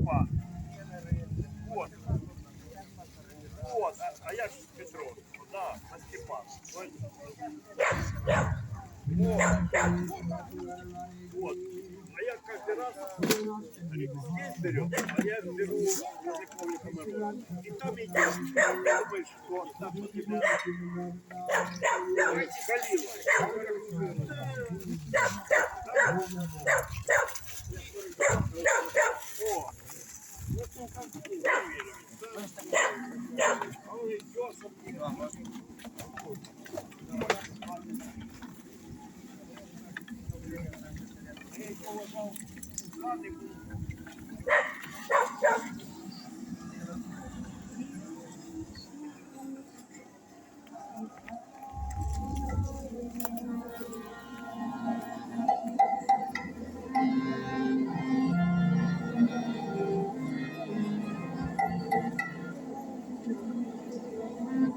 Степан. Вот. Вот, а, а я ж Петро. Да, а Степан. Вот. Вот. А я каждый раз здесь берем, а я беру языковый комаров. И там идешь, думаешь, что там у тебя Галила. Вот он